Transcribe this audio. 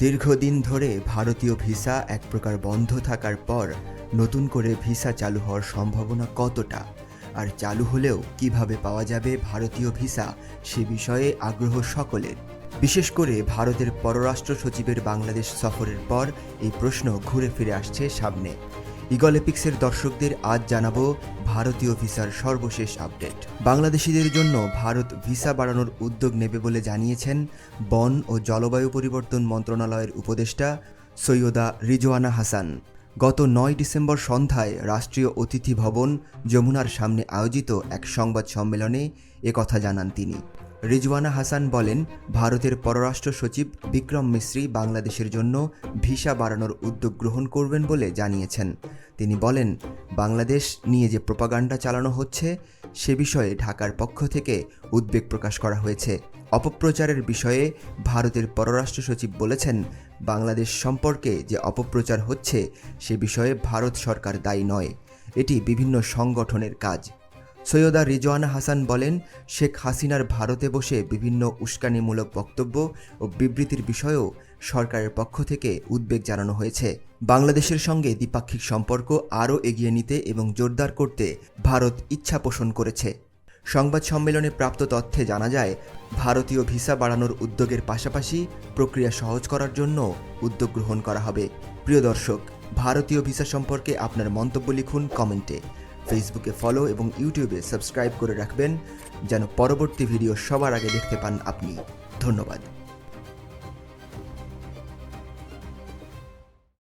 দীর্ঘদিন ধরে ভারতীয় ভিসা এক প্রকার বন্ধ থাকার পর নতুন করে ভিসা চালু হওয়ার সম্ভাবনা কতটা? আর চালু হলেও কীভাবে পাওয়া যাবে ভারতীয় ভিসা সে বিষয়ে আগ্রহ সকলের। বিশেষ করে ভারতের পররাষ্ট্র সচিবের বাংলাদেশ সফরের পর এই প্রশ্ন ঘুরে ফিরে আসছে সামনে। ইগলেপিক্সের দর্শকদের আজ জানাব ভারতীয় ভিসার সর্বশেষ আপডেট। বাংলাদেশিদের জন্য ভারত ভিসা বাড়ানোর উদ্যোগ নেবে বলে জানিয়েছেন বন ও জলবায়ু পরিবর্তন মন্ত্রণালয়ের উপদেষ্টা সৈয়দা রিজওয়ানা হাসান। গত নয় ডিসেম্বর সন্ধ্যায় রাষ্ট্রীয় অতিথি ভবন যমুনার সামনে আয়োজিত এক সংবাদ সম্মেলনে একথা জানান তিনি। রিজওয়ানা হাসান বলেন, ভারতের পররাষ্ট্র সচিব বিক্রম মিশ্রি বাংলাদেশের জন্য ভিসা বাড়ানোর উদ্যোগ গ্রহণ করবেন বলে জানিয়েছেন। তিনি বলেন, বাংলাদেশ নিয়ে যে প্রপাগান্ডা চালানো হচ্ছে, সে বিষয়ে ঢাকার পক্ষ থেকে উদ্বেগ প্রকাশ করা হয়েছে। অপপ্রচারের বিষয়ে ভারতের পররাষ্ট্র সচিব বলেছেন, বাংলাদেশ সম্পর্কে যে অপপ্রচার হচ্ছে, সে বিষয়ে ভারত সরকার দায়ী নয়। এটি বিভিন্ন সংগঠনের কাজ। সৈয়দা রিজওয়ানা হাসান বলেন, শেখ হাসিনার ভারতে বসে বিভিন্ন উস্কানিমূলক বক্তব্য ও বিবৃতির বিষয়েও সরকারের পক্ষ থেকে উদ্বেগ জানানো হয়েছে। বাংলাদেশের সঙ্গে দ্বিপাক্ষিক সম্পর্ক আরও এগিয়ে নিতে এবং জোরদার করতে ভারত ইচ্ছা পোষণ করেছে। সংবাদ সম্মেলনে প্রাপ্ত তথ্যে জানা যায়, ভারতীয় ভিসা বাড়ানোর উদ্যোগের পাশাপাশি প্রক্রিয়া সহজ করার জন্য উদ্যোগ গ্রহণ করা হবে। প্রিয় দর্শক, ভারতীয় ভিসা সম্পর্কে আপনার মন্তব্য লিখুন কমেন্টে। ফেসবুকে ফলো এবং ইউটিউবে সাবস্ক্রাইব করে রাখবেন, যেন পরবর্তী ভিডিও সবার আগে দেখতে পান আপনি। ধন্যবাদ।